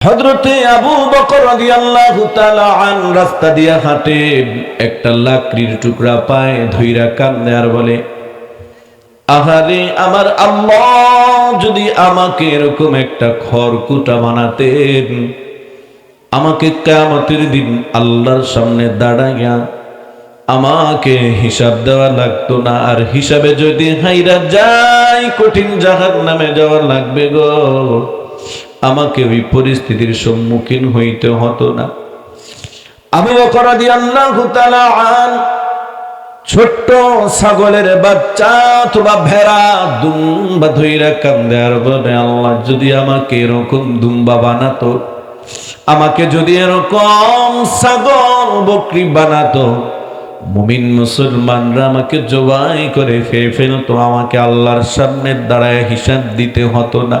হজরতে আবু বকর রাস্তা দিয়া হাঁটে, একটা লাকড়ির টুকরা পায় ধইরা কান্দে আর বলে, আহারে, আমার আল্লাহ যদি আমাকে এরকম একটা খড়কুটা বানাতেন, আমাকে কিয়ামতের দিন আল্লাহর সামনে দাঁড়াইয়া আমাকে হিসাব দেওয়া লাগতো না, আর হিসাবে যদি হাইরা যাই কঠিন জাহাজ নামে যাওয়া লাগবে গো। আমাকে ওই পরিস্থিতির সম্মুখীন হইতে হতো না। আবু রাদিয়াল্লাহু তাআলা আন, ছোট্ট ছাগলের বাচ্চা অথবা ভেড়া দুম্বা ধইরা কান্দে, আর বলে, আল্লাহ যদি আমাকে এরকম দুম্বা বানাতো, আমাকে যদি এরকম ছাগল, বকরি বানাতো, মুমিন মুসলমানরা আমাকে জবাই করে খেয়ে ফেলতো, আমাকে আল্লাহর সামনে দাঁড়ায় হিসাব দিতে হতো না।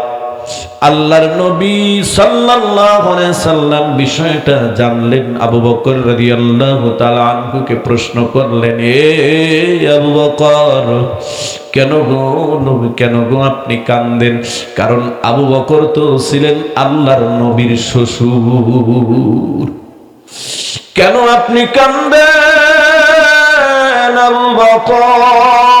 আল্লাহর নবী সাল্লাল্লাহু আলাইহি সাল্লাম বিষয়টা জানলেন। আবু বকর রাদিয়াল্লাহু তাআলা আনহুকে প্রশ্ন করলেন, এ আবু বকর, কেন গো নবী, কেন গো আপনি কান্দেন? কারণ আবু বকর তো ছিলেন আল্লাহর নবীর শ্বশুর। কেন আপনি কান্দেন আবু বকর?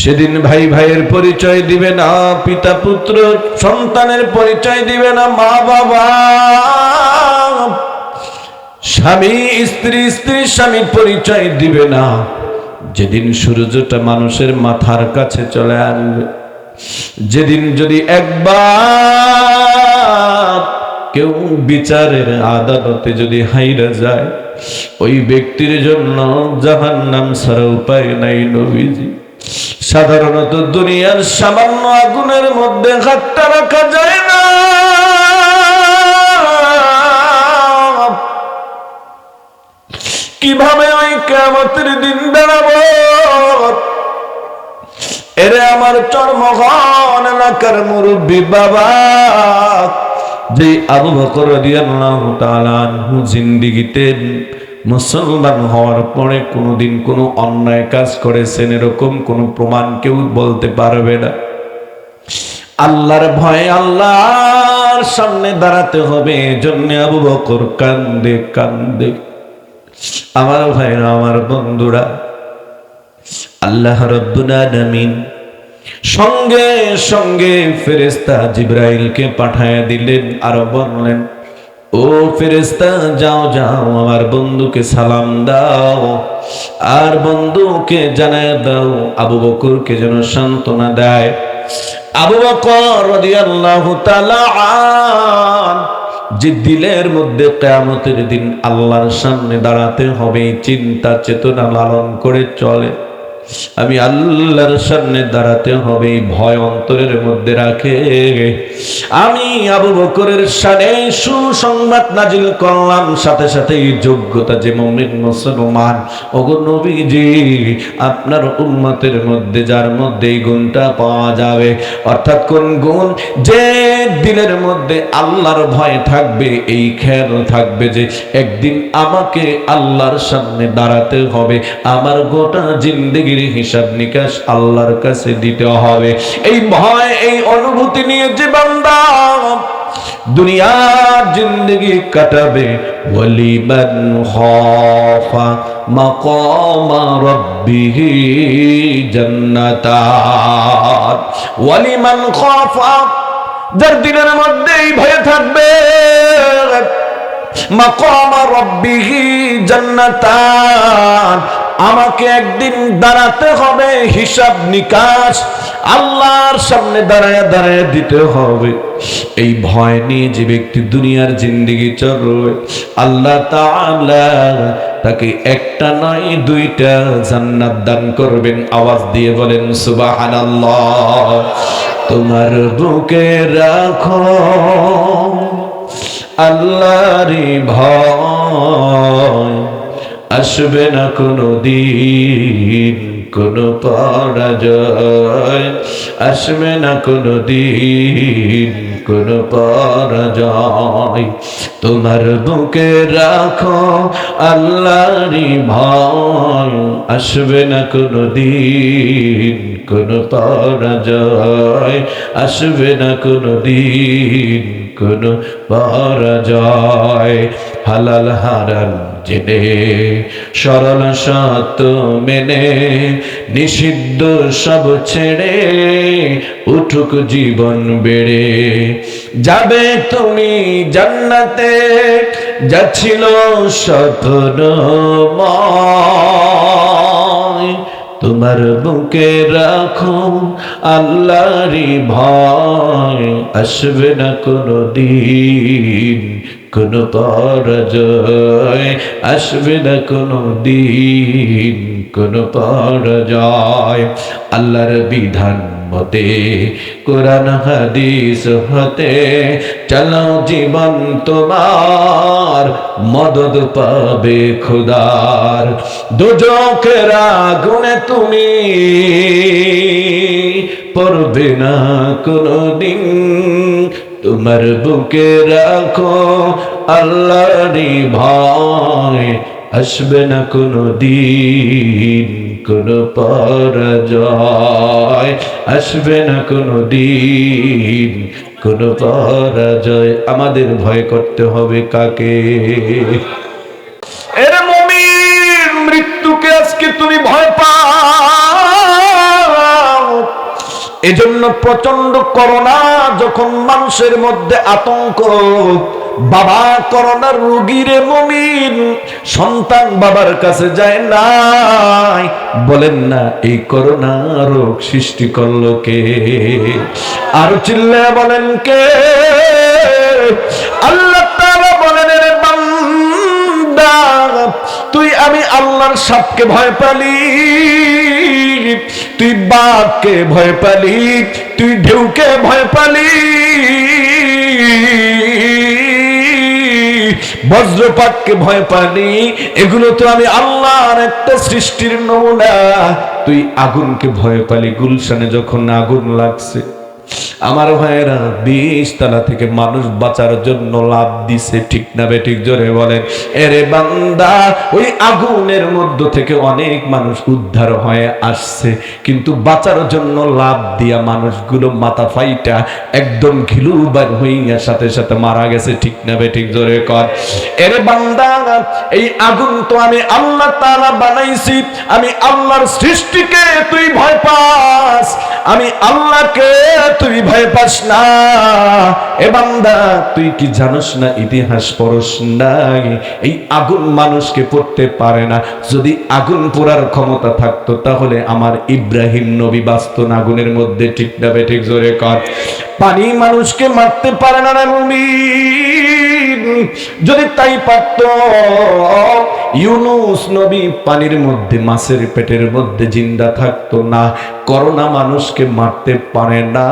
সেদিন ভাই ভাইয়ের পরিচয় দিবে না, পিতা পুত্র সন্তানের পরিচয় দিবে না, মা বাবা। স্বামী, স্ত্রী স্ত্রী স্বামীর পরিচয় দিবে না। যেদিন সূর্যটা মানুষের মাথার কাছে চলে আসবে, যেদিন যদি একবার কেউ বিচারের আদালতে যদি হাইরা যায় ওই ব্যক্তির জন্য জাহান নাম ছাড়া উপায় নাই নবীজি। সাধারণত দুনিয়ার সামান্য আগুনের মধ্যে হাতটা রাখা যায় না। কীভাবে ওই কেমতের দিন দাঁড়াবো এরে আমার চর্মগণ এলাকার মুরব্বী বাবা। যে আবু বকর রাদিয়াল্লাহু আনহু মুসলমান হওয়ার পরে কোনোদিন কোনো অন্যায় কাজ করেছেন এরকম কোনো প্রমাণ কেউ বলতে পারবে না। আল্লাহর ভয়ে আল্লাহর সামনে দাঁড়াতে হবে, এজন্য আবু বকর কান্দে কান্দে। আমার ভাইরা, আমার বন্ধুরা, আল্লাহ রব্বুল আলামিন সঙ্গে সঙ্গে ফেরেস্তা জিব্রাইলকে পাঠায় দিলেন আর বললেন, ও ফেরেস্তা যাও যাও, আমার বন্ধুকে সালাম দাও আর বন্ধুকে জানায় দাও, আবু বকরকে যেন সান্ত্বনা দেয়। আবু বকর রাদিয়াল্লাহু তাআলা যে দিলের মধ্যে কেয়ামতের দিন আল্লাহর সামনে দাঁড়াতে হবে, চিন্তা, চেতনা লালন করে চলে। আমি আল্লাহর সামনে দাঁড়াতে হবে, ভয় অন্তরের মধ্যে রাখে। আমি আবু বকরের সানে সুসংবাদ নাজিল করলাম, সাথে সাথে যোগ্যতা যে মমিন, মুসলমান, ওগো নবীজি, আপনার উম্মতের মধ্যে, যার মধ্যে এই গুণটা পাওয়া যাবে, অর্থাৎ কোন গুণ? যে দিলের মধ্যে আল্লাহর ভয় থাকবে, এই খেয়াল থাকবে যে একদিন আমাকে আল্লাহর সামনে দাঁড়াতে হবে, আমার গোটা জিন্দগির হিসাব নিকাশ আল্লাহর কাছে দিতে হবে। এই ভয়, এই অনুভূতি নিয়ে যে বান্দা দুনিয়ার জিন্দগি কাটাবে ওয়ালিমান খাফা মাকামা রাব্বিহি জান্নাতান। ওয়ালিমান খাফা, যার দিনের মধ্যেই ভয় থাকবে, মাকামা রাব্বিহি জান্নাতান। আমাকে একদিন দাঁড়াতে হবে, হিসাব নিকাশ, আল্লাহর সামনে দাঁড়ায় দাঁড়ায় দিতে হবে। এই ভয় নিয়ে যে ব্যক্তি দুনিয়ার জিন্দিগি চলবে, আল্লাহ তাকে একটা নয় দুইটা জান্নাত দান করবেন। আওয়াজ দিয়ে বলেন, সুবহানাল্লাহ, তোমার বুকে রাখো আল্লাহরই ভয়। আসবে না কোনো দিন, কোনো পরাজয়। আসবে না কোনো দিন, কোনো পরাজয়। তোমার বুকে রাখো আল্লাহরই ভয়। আসবে না কোনো দিন, কোনো পরাজয়। আসবে না কোনো দিন, কোনো পরাজয়। হালাল হারাল জেনে, সরল সত্য মেনে, নিষিদ্ধ সব ছেড়ে উঠুক জীবন বেড়ে। যাবে তুমি জান্নাতে যাচ্ছিল স্বপ্ন তোমার বুকে রাখো, আল্লাহরই ভয়। আসবে না কোনো দিন, কোনো পরাজয়। আসবে না কোনো দিন, কোনো পরাজয়। আল্লাহর বিধান মতে, কোরআন হাদিস হতে চালাও জীবন তোমার মদদ পাবে খুদার। দুজকের আগুনে তুমি পড়বে না কোনো দিন তোমার বুকে রাখো আল্লাহরই ভয়, আসবে না কোনো দিন কোনো পরাজয় আসবে না কোনো দিন, কোনো পরাজয় আমাদের ভয় করতে হবে কাকে? এর মমিন মৃত্যুকে আজকে তুমি ভয় পাও। এজন্য প্রচণ্ড করোনা যখন মানুষের মধ্যে আতঙ্ক বাবা করোনার রুগীরে মমিন, সন্তান বাবার কাছে যায় নাই। বলেন না, এই করোনা রোগ সৃষ্টি করল কে? আর চিল্লে বলেন কে? আল্লাহ তাআলা বলেন রে তুই আমি আল্লাহর সাপকে ভয় পালি, তুই বাঘকে ভয় পালি, তুই ঢেউকে ভয় পালি বজ্রপাতকে ভয় পালি এগুলো তো আমি আল্লাহর একটা সৃষ্টির নমুনা। তুই আগুনকে ভয় পালি, গুলশানে যখন আগুন লাগছে। আমার ভাইয়েরা, বিশ তালা থেকে মানুষ বাঁচার জন্য লাভ দিছে, ঠিক না বেঠিক জোরে বলেন। এরে বান্দা, ওই আগুনের মধ্য থেকে অনেক মানুষ উদ্ধার হয়ে আসছে, কিন্তু বাঁচার জন্য লাভ দিয়া মানুষগুলো মাথা ফাইটা একদম ঘিলু বার হইয়া সাথে সাথে মারা গেছে, ঠিক না বেঠিক জোরে কর। এরে বান্দা, এই আগুন তো আমি আল্লাহ তাআলা বানাইছি, আমি আল্লাহর সৃষ্টিকে তুই ভয় পাস আমি আল্লাহকে তুই ভয় পাস না। এ বান্দা, তুই কি জানোস না, ইতিহাস পড়স নাই। এই আগুন মানুষকে পড়তে পারে না। যদি আগুন পোড়ার ক্ষমতা থাকতো, তাহলে আমার ইব্রাহিম নবী বাস্তন আগুনের মধ্যে ঠিক না ঠিক জোরে কর। পানি মানুষকে মারতে পারে না মুমিন। যদি তাই পারত, ইউনুস নবী পানির মধ্যে, মাছের পেটের মধ্যে জিন্দা থাকতো না, করোনা মানুষকে মারতে পারে না।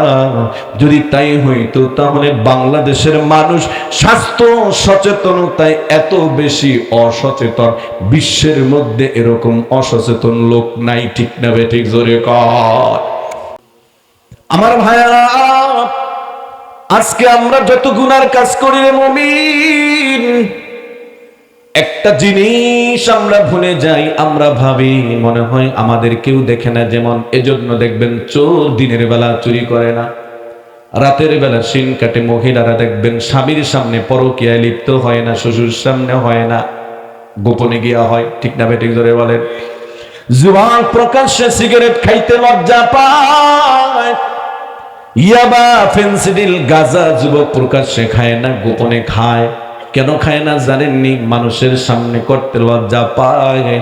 যদি তাই হইতো, তাহলে বাংলাদেশের মানুষ স্বাস্থ্য সচেতনতায় এত বেশি অসচেতন। বিশ্বের মধ্যে এরকম অসচেতন লোক নাই, ঠিক না বে, ঠিক জোরে কর আমার ভাইয়া আজকে আমরা যত গুনার কাজ করি রে মমিন, একটা জিনিস আমরা ভুলে যাই, আমরা ভাবি, মনে হয় আমাদের কেউ দেখে না যেমন, এজন্য দেখবেন চোর দিনের বেলা চুরি করে না। রাতের বেলা সিন কাটে, মহিলারা দেখবেন স্বামীর সামনে পরকিয়ায় লিপ্ত হয় না, শ্বশুর সামনে হয় না। গোপনে গিয়া হয়, ঠিক না বেটিক ধরে বলেন। জুয়ান প্রকাশ্যে সিগারেট খাইতে লজ্জা পায় ইয়াবা ফেন্সিডিল গাজা যুবক প্রকাশ্যে খায় না, গোপনে খায়। কেন খায় না জানেননি? মানুষের সামনে করতে লজ্জা পায়।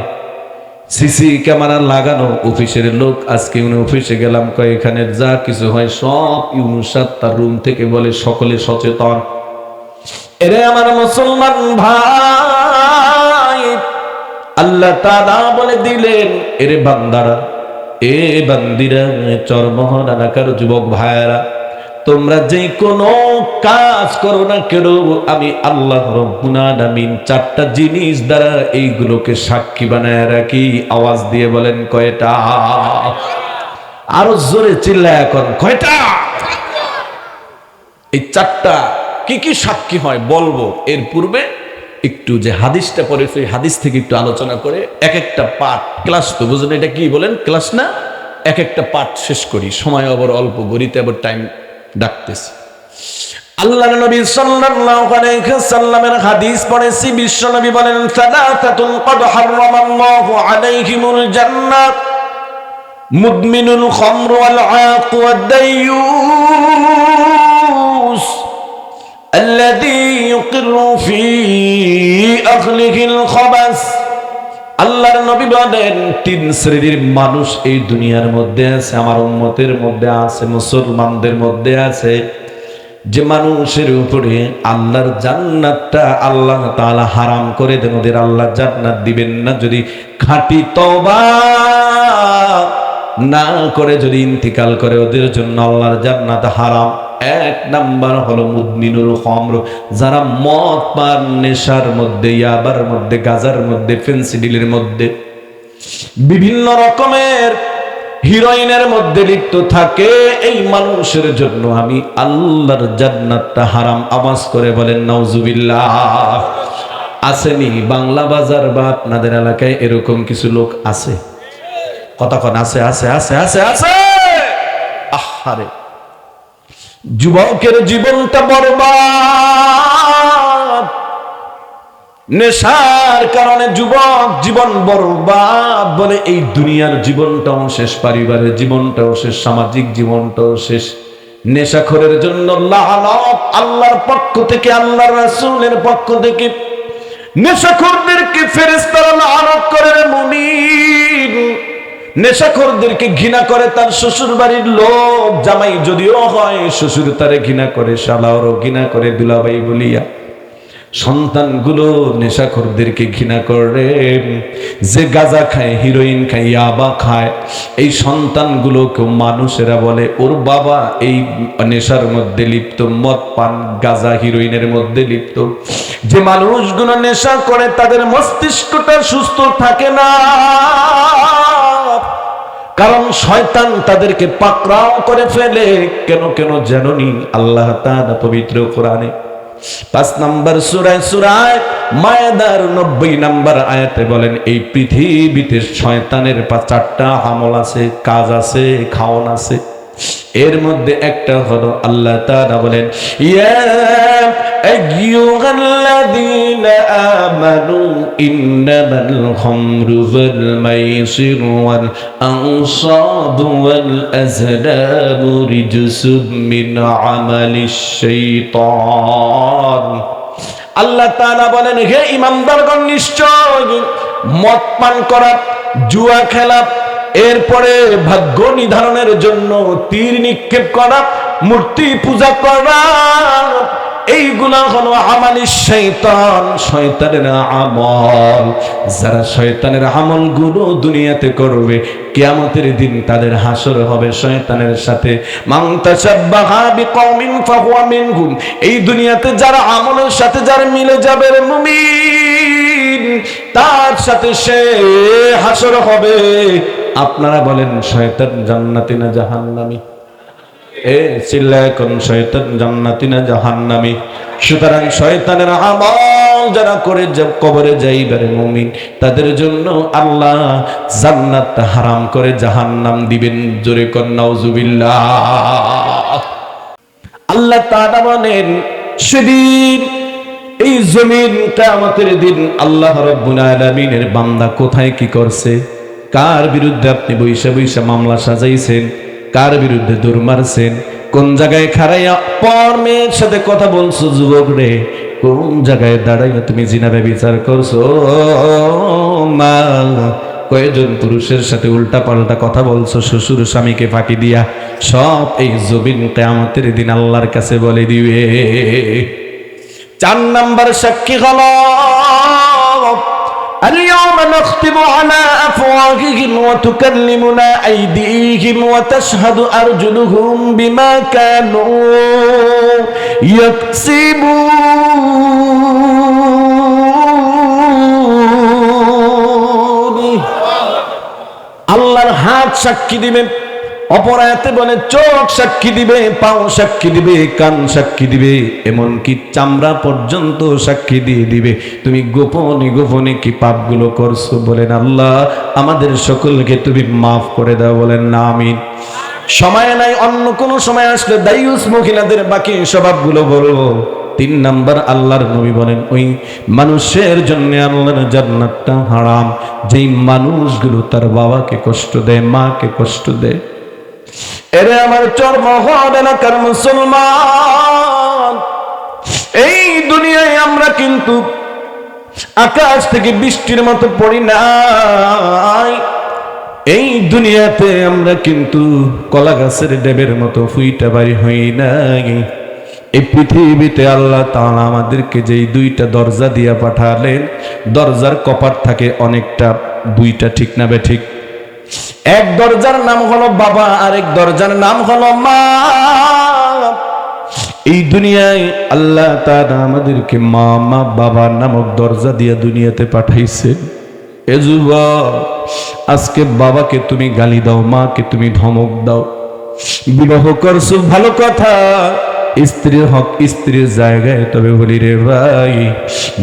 সিসি ক্যামেরা লাগানো অফিসের লোক, আজকে উনি অফিসে গেলাম এখানে যা কিছু হয় সব ইউনুসাদ তার রুম থেকে বলে, সকলে সচেতন। এরে আমার মুসলমান ভাই, আল্লাহ তাআলা বলে দিলেন, এরে বান্দারা এ বান্দিরা, চরমহন এলাকার যুবক ভাইয়েরা, তোমরা যে কোনো কাজ করো না কেন, আমি আল্লাহ চারটা জিনিস দ্বারা এইগুলোকে সাক্ষী বানায় রাখি। আওয়াজ দিয়ে বলেন, কয়টা? আরও জোরে চিল্লায় এখন, কয়টা? এই চারটা কি কি সাক্ষী হয় বলব, এর পূর্বে একটু যে হাদিসটা পড়ে সেই হাদিস থেকে একটু আলোচনা করে এক একটা পাঠ ক্লাস তো বুঝলেন এটা কি বলেন ক্লাস না এক একটা পাঠ শেষ করি সময় আবার অল্প গড়িতে আবার টাইম ডাকতেছে আল্লাহ নবী সাল্লাল্লাহু আলাইহি সাল্লামের হাদিস পড়েছি বিশ্ব নবী বলেন সালাতাতুন কদ হারামাল্লাহু আলাইহিমুল জান্নাত মুদমিনুল খামর ওয়াল আaq والديوس الذي يقر في أهله الخبث আল্লাহর নবী বলেন তিন শ্রেণীর মানুষ এই দুনিয়ার মধ্যে আছে আমার উম্মতের মধ্যে আছে মুসলমানদের মধ্যে আছে যে মানুষের উপরে আল্লাহর জান্নাতটা আল্লাহ তাআলা হারাম করে দেন ওদের আল্লাহ জান্নাত দিবেন না যদি খাঁটি তওবা না করে যদি ইন্তিকাল করে ওদের জন্য আল্লাহর জান্নাত হারাম এক নাম্বার হলো মুদমিনুল খমর। যারা মদ পান, নেশার মধ্যে, ইয়াবার মধ্যে, গাজার মধ্যে ফেন্সিডিলের মধ্যে, বিভিন্ন রকমের হিরোইনের মধ্যে লিপ্ত থাকে, এই মানুষের জন্য আমি আল্লাহর জান্নাতটা হারাম আওয়াজ করে বলেন, নাউজুবিল্লাহ। আসেনি, বাংলা বাজার বা আপনাদের এলাকায় এরকম কিছু লোক আছে? কতক্ষণ আছে আছে আছে আছে আছে? আহারে যুবকের জীবনটা বরবাদ। নেশার কারণে যুবক জীবন বরবাদ বলে এই দুনিয়ার জীবনটাও শেষ পারিবারের জীবনটাও শেষ, সামাজিক জীবনটাও শেষ। নেশাখোরের জন্য আল্লাহর পক্ষ থেকে, আল্লাহর রাসূলের পক্ষ থেকে। নেশাখোরদেরকে ফেরেশতারা লানত করে রে মুমিন। নেশাখোরদেরকে ঘৃণা করে তার শ্বশুর বাড়ির লোক জামাই যদিও হয়, শ্বশুর তারে ঘৃণা করে, শালাওরও ঘৃণা করে দুলাবাই বলিয়া। সন্তানগুলো নেশাখোরদেরকে ঘৃণা করে। যে গাজা খায়, হিরোইন খায়, ইয়াবা খায়, এই সন্তানগুলোকে মানুষেরা বলে, ওর বাবা এই নেশার মধ্যে লিপ্ত, মদ পান, গাজা হিরোইনের মধ্যে লিপ্ত। যে মানুষগুলো নেশা করে, তাদের মস্তিষ্কটা সুস্থ থাকে না। কারণ শয়তান তাদেরকে পাকড়াও করে ফেলে। কেন কেন জাননি? আল্লাহ তাআলা পবিত্র কোরআনে পাঁচ নাম্বার সুরায় সুরায় মায়াদার নব্বই নাম্বার আয়াতে বলেন, এই পৃথিবীতে শয়তানের পা চারটা আমল আছে, কাজ আছে, খাওন আছে। এর মধ্যে একটা হলো আল্লাহ তাআলা বলেন, ইয়া আইয়ুহাল্লাযীনা আমানু ইন্নামাল খামরু ওয়াল মাইসিরু ওয়াল আনসাবু ওয়াল আজলামু রিজসুম মিন আমালিশ শাইতান। আল্লাহ তাআলা বলেন, হে ইমানদারগণ, নিশ্চয় মদ পান করা, জুয়া খেলা এরপরে ভাগ্য নির্ধারণের জন্য তীর নিক্ষেপ করা, মূর্তি পূজা করা এইগুলা হলো আমালি শৈতান শয়তানের আমল। যারা শয়তানের আমলগুলো দুনিয়াতে করবে, কিয়ামতের দিন তাদের হাসর হবে শয়তানের সাথে। এই দুনিয়াতে যারা আমলের সাথে যারা মিলে যাবে মুমিন, তার সাথে সে হাসর হবে। আপনারা বলেন, শয়তান জান্নাতি না জাহান্নামী? এ, চিল্লায় কোন শয়তান জান্নাতি না জাহান্নামী? সুতরাং শয়তানের আমল যারা করে কবরে যাইবারে মুমিন, তাদের জন্য আল্লাহ জান্নাত হারাম করে জাহান্নাম দিবেন। জোরে কর নাউজুবিল্লাহ। আল্লাহ তাআলা বলেন, সেদিন এই জমিন কিয়ামতের দিন আল্লাহ রাব্বুল আলামিনের বান্দা কোথায় কি করছে? কার বিরুদ্ধে আপনি বৈশা বৈশা মামলা সাজাইছেন? কার বিরুদ্ধে দৌড় মারছেন? কোন জায়গায় খারাইয়া পর মেয়ের সাথে কথা বলছো যুবক রে? কোন জায়গায় দাঁড়াইয়া তুমি জিনাবে বিচার করছ? কয়েকজন পুরুষের সাথে উল্টা পাল্টা কথা বলছো? শ্বশুর স্বামীকে ফাঁকি দিয়া সব এই জবিন কেয়ামতের দিন আল্লাহর কাছে বলে দিবে। চার নাম্বার সাক্ষী হল اليوم نختم على أفواههم وتكلمنا أيديهم وتشهد أرجلهم بما كانوا يكسبون الله هات شكي دي من অপরায়তে বলে, চোখ সাক্ষী দিবে, পাও সাক্ষী দিবে, কান সাক্ষী দিবে, এমনকি চামড়া পর্যন্ত সাক্ষী দিয়ে দিবে। তুমি গোপনে গোপনে কি পাপগুলো করছ বলেন আল্লাহ। আমাদের সকলকে তুমি মাফ করে দাও বলেন না, আমিন। সময় নাই, অন্য কোন সময় আসলে দায়ুস মহিলাদের বাকি স্বভাবগুলো বলব তিন নাম্বার, আল্লাহর নবী বলেন, ওই মানুষের জন্য আল্লাহর জান্নাতটা হারাম। যেই মানুষগুলো তার বাবাকে কষ্ট দেয়, মাকে কষ্ট দেয় এরে আমার চর্মহর এলাকার মুসলমান? এই দুনিয়ায় আমরা কিন্তু আকাশ থেকে বৃষ্টির মতো পড়ি নাই। এই দুনিয়াতে আমরা কিন্তু কলা গাছের ডেবের মতো ফুইটা বাড়ি হই নাই। এই পৃথিবীতে আল্লাহ তাআলা আমাদেরকে যেই দুইটা দরজা দিয়া পাঠালেন, দরজার কপাট থাকে অনেকটা, দুইটা ঠিক না বে ঠিক? এক দরজার নাম হলো বাবা, আরেক দরজার নাম হলো মা। এই দুনিয়ায় আল্লাহ তাআলা আমাদেরকে মা মা, বাবা নামক দরজা দিয়ে দুনিয়াতে পাঠাইছে। এ আজকে বাবাকে তুমি গালি দাও, মাকে তুমি ধমক দাও। বিবাহ করছ, ভালো কথা। স্ত্রীর হক স্ত্রীর জায়গায়, তবে বলি রে ভাই,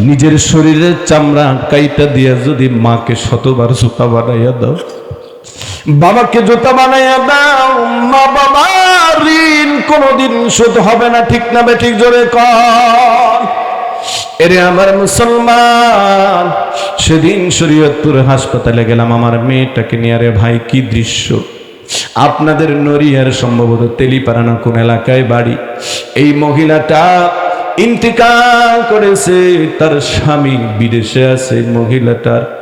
নিজের শরীরের চামড়া কাইটা দিয়ে যদি মাকে শতবার জুতা বানাইয়া দাও বাবাকে জুতা বানাইয়া দাও। মা বাবা, ঋণ কোনোদিন শোধ হবে না, ঠিক না বে, ঠিক জোরে কর এরে আমার মুসলমান, সেদিন শরীয়তপুর হাসপাতালে গেলাম, আমার মেয়েটাকে নিয়ে। আরে ভাই, কি দৃশ্য। আপনাদের নরিয়ার সম্ভবত তেলিপাড়ানো কোন এলাকায় বাড়ি। এই মহিলাটা ইন্তিকাল করেছে, তার স্বামী বিদেশে আছে, মহিলাটার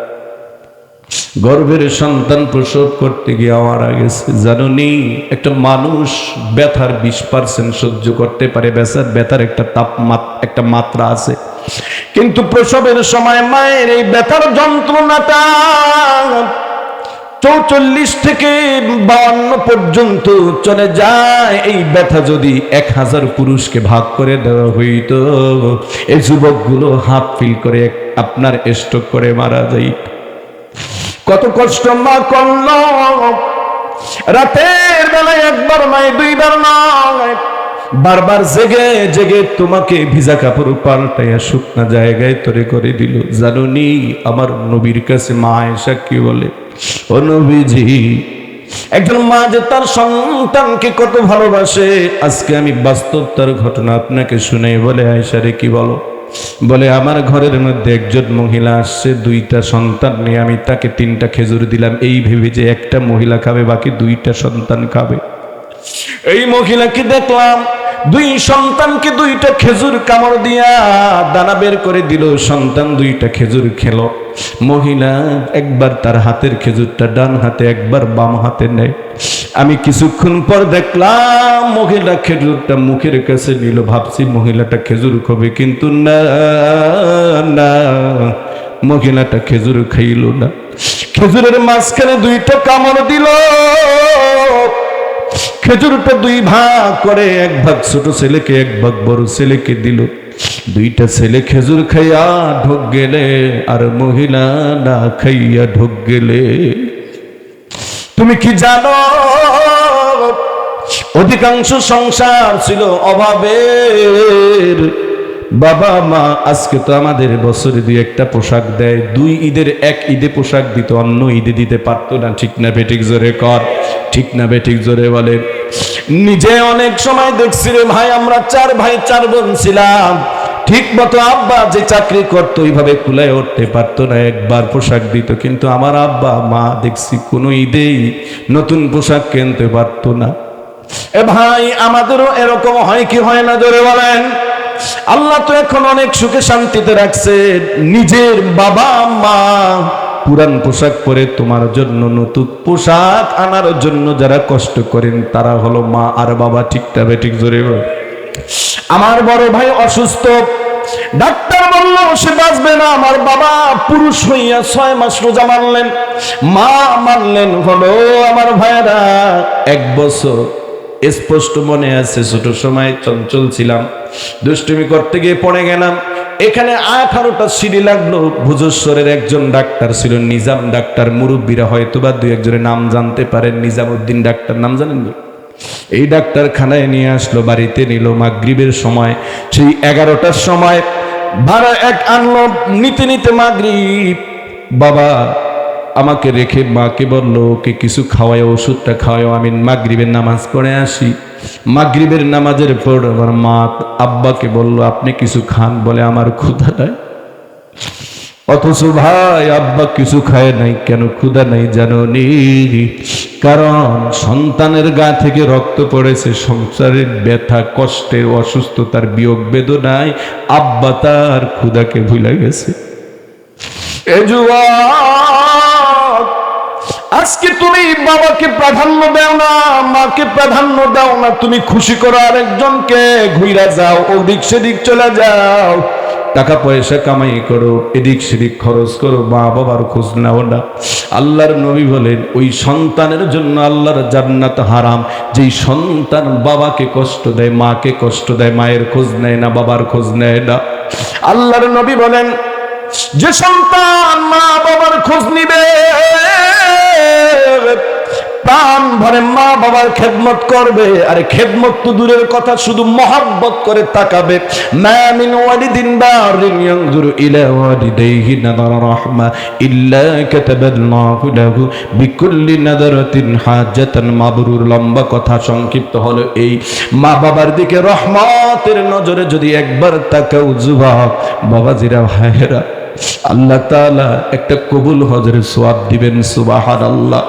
গর্ভের সন্তান প্রসব করতে গিয়ে মারা গেছে জানুনি একটা মানুষ ব্যথার বিশ পার্সেন্ট সহ্য করতে পারে, ব্যথার ব্যথার একটা তাপমাত, একটা মাত্রা আছে। কিন্তু প্রসবের সময় মায়ের এই ব্যথার যন্ত্রণাটা চৌচল্লিশ থেকে বাউন্ন পর্যন্ত চলে যায়। এই ব্যথা যদি এক হাজার পুরুষকে ভাগ করে দেওয়া হইত, এই যুবকগুলো হাফ ফিল করে আপনার স্ট্রোক করে মারা যায় কত কষ্ট মা করল। রাতের বেলায় একবার নয়, দুইবার নয়। বারবার জেগে জেগে তোমাকে ভিজা কাপড় পাল্টাইয়া শুকনা জায়গায় তরে করে দিল। জানুনি, আমার নবীর কাছে মা এসা কি বলে? ও নবীজি, একজন মা যে তার সন্তানকে কত ভালোবাসে, আজকে আমি বাস্তব তার ঘটনা আপনাকে শুনে বলে আয়সারে কি বলো? বলে, আমার ঘরের মধ্যে একজন মহিলা আসছে, দুইটা সন্তান নিয়ে আমি তাকে তিনটা খেজুর দিলাম। এই ভেবে যে একটা মহিলা খাবে, বাকি দুইটা সন্তান খাবে। এই মহিলাকে দেখলাম দুই সন্তানকে দুইটা খেজুর কামড় দিয়া দানা বের করে দিল, সন্তান দুইটা খেজুর খেলো। মহিলা একবার তার হাতের খেজুরটা ডান হাতে, একবার বাম হাতে নেয়। আমি কিছুক্ষণ পর দেখলাম মহিলা খেজুরটা মুখের কাছে নিল। ভাবছি মহিলাটা খেজুর খাবে, কিন্তু না না, মহিলাটা খেজুর খাইল না। খেজুরের মাঝখানে দুইটা কামড় দিল। খেজুরটা দুই ভাগ করে, এক ভাগ ছোট ছেলেকে, এক ভাগ বড় ছেলেকে দিল। দুইটা ছেলে খেজুর খাইয়া ঢোক গেলে, আর মহিলা না খাইয়া ঢোক গেলে। তুমি কি জানো, অধিকাংশ সংসার ছিল অভাবের। বাবা, মা, আজকে তো আমাদের বছরে দুই একটা পোশাক দেয়। দুই ঈদের এক ঈদে পোশাক দিত, অন্য ঈদে দিতে পারতো না। ঠিক না বেঠিক জোরে কর, ঠিক না বেঠিক জোরে বলে। নিজে অনেক সময় দেখছি রে ভাই, আমরা চার ভাই, চার বোন ছিলাম। ঠিক মতো আব্বা যে চাকরি করতো, ওইভাবে কুলায় উঠতে পারতো না, একবার পোশাক দিত। কিন্তু আমার আব্বা, মা দেখছি কোনো ঈদেই নতুন পোশাক কিনতে পারতো না। এ ভাই, আমাদেরও এরকম হয় কি হয় না জোরে বলেন? আল্লাহ তো এখন অনেক সুখে শান্তিতে রাখছে। নিজের বাবা মা, পুরান পোশাক পরে তোমার জন্য, নতুন পোশাক আনার জন্য যারা কষ্ট করেন, তারা হলো মা আর বাবা। ঠিকটা ঠিক জোরে আমার বড় ভাই অসুস্থ। ডাক্তার বলল, সে বাঁচবে না। আমার বাবা পুরুষ হইয়া ছয় মাস রোজা মানলেন মা মানলেন হলো আমার ভাইয়েরা, এক বছর। স্পষ্ট মনে আছে, ছোট সময় চঞ্চল ছিলাম, দুষ্টুমি করতে গিয়ে পড়ে গেলাম এখানে আঠারোটা সিঁড়ি লাগল, ভুজস্বরের একজন ডাক্তার ছিল, নিজাম ডাক্তার, মুরব্বীরা হয়তো বা দুই একজনের নাম জানতে পারেন, নিজামুদ্দিন ডাক্তার, নাম জানেন না? এই ডাক্তারখানায় নিয়ে আসলো, বাড়িতে নিল মাগরিবের সময়, সেই এগারোটার সময়, ভাড়া এক আনলো, নিতে নিতে মাগরিব, বাবা আমাকে রেখে মাকে বলল ওকে কিছু খাওয়ায় ওষুধটা খাওয়ায় আমি মাগরিবের নামাজ পড়ে আসি। মাগরিবের নামাজের পর আমার মা আব্বাকে বলল আপনি কিছু খান বলে আমার ক্ষুধা নাই। অথচ ভাই আব্বা কিছু খায় নাই কেন ক্ষুধা নাই জানো নি কারণ সন্তানের গা থেকে রক্ত পড়েছে সংসারের ব্যথা কষ্টের অসুস্থতার বিয়োগ বেদনায় আব্বা তার ক্ষুধাকে ভুলে গেছে। এ যুবক, আজকে তুমি বাবাকে প্রাধান্য দাও না, মাকে প্রাধান্য দাও না, তুমি খুশি করো আরেকজনকে, ঘুইরা যাও, ওদিক সেদিক চলে যাও। টাকা পয়সা কামাই করো, এদিক সেদিক খরচ করো, মা বাবার খোঁজ নাও না। আল্লাহর নবী বলেন, ওই সন্তানের জন্য আল্লাহর জান্নাত হারাম। যেই সন্তান বাবাকে কষ্ট দেয়, মাকে কষ্ট দেয়, মায়ের খোঁজ নেয় না, বাবার খোঁজ নেয় না। আল্লাহর নবী বলেন যে সন্তান মা বাবার খোঁজ নিবে প্রাণ ভরে মা বাবার খেদমত করবে। আরে খেদমত তো দূরের কথা, শুধু মহাব্বত করে তাকাবে। লম্বা কথা সংক্ষিপ্ত হলো এই। মা বাবার দিকে রহমতের নজরে যদি একবার তাকাও যুবক, বাবাজিরা, ভাইয়েরা, আল্লাহ তাআলা একটা কবুল হজরের সোয়াব দিবেন, সুবহানাল্লাহ।